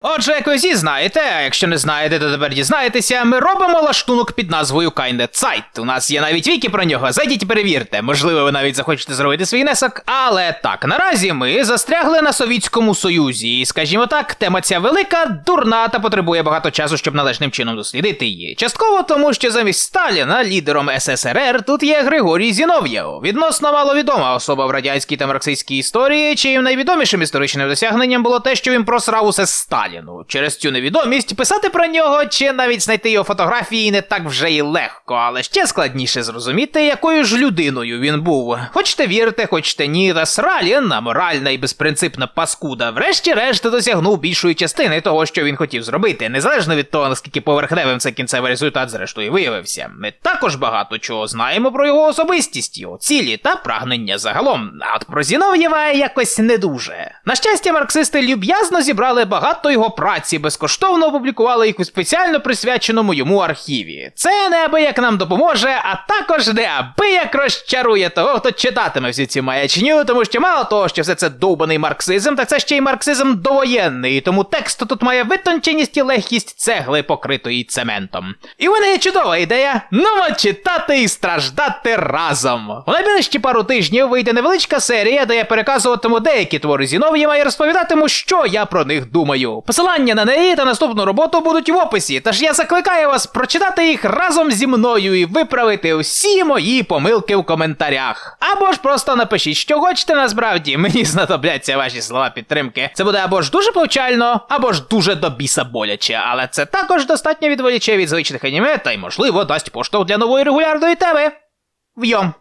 Отже, як ви всі знаєте, а якщо не знаєте, то тепер дізнаєтеся, ми робимо лаштунок під назвою Kinda Zeit. У нас є навіть віки про нього. Зайдіть і перевірте. Можливо, ви навіть захочете зробити свій внесок. Але так, наразі ми застрягли на Совітському Союзі. І, скажімо так, тема ця велика, дурна та потребує багато часу, щоб належним чином дослідити її. Частково тому, що замість Сталіна лідером СССР тут є Григорій Зінов'єв, відносно маловідома особа в радянській та марксистській історії, чиїм найвідомішим історичним досягненням було те, що він просрав усе Сталіну. Через цю невідомість писати про нього чи навіть знайти його фотографії не так вже й легко, але ще складніше зрозуміти, якою ж людиною він був. Хочете вірте, хочете ні, та Сралін, аморальна і безпринципна паскуда, врешті-решт досягнув більшої частини того, що він хотів зробити, незалежно від того, наскільки поверхневим цей кінцевий результат зрештою виявився. Ми також багато чого знаємо про його особистість, його цілі та прагнення загалом. А от про Зінов'єва якось не дуже. На щастя, марксисти люб'язно зібрали багато його праці, безкоштовно опублікували їх у спеціально присвяченому йому архіві. Це неабияк нам допоможе, а також неабияк розчарує того, хто читатиме всі ці маячню, тому що мало того, що все це довбаний марксизм, так це ще й марксизм довоєнний, тому текст тут має витонченість і легкість цегли, покритої цементом. І в мене є чудова ідея. Ну читати і страждати разом. У найближчі пару тижнів вийде невеличка серія, де я переказуватиму деякі твори Зінов'єва і розповідатиму, що я про них думаю. Посилання на неї та наступну роботу будуть в описі, тож я закликаю вас прочитати їх разом зі мною і виправити усі мої помилки в коментарях. Або ж просто напишіть, що хочете насправді. Мені знадобляться ваші слова підтримки. Це буде або ж дуже повчально, або ж дуже до біса боляче, але це також достатньо відволіче від звичних аніме та й можливо дасть поштовх для нової регулярної теми. Вйом!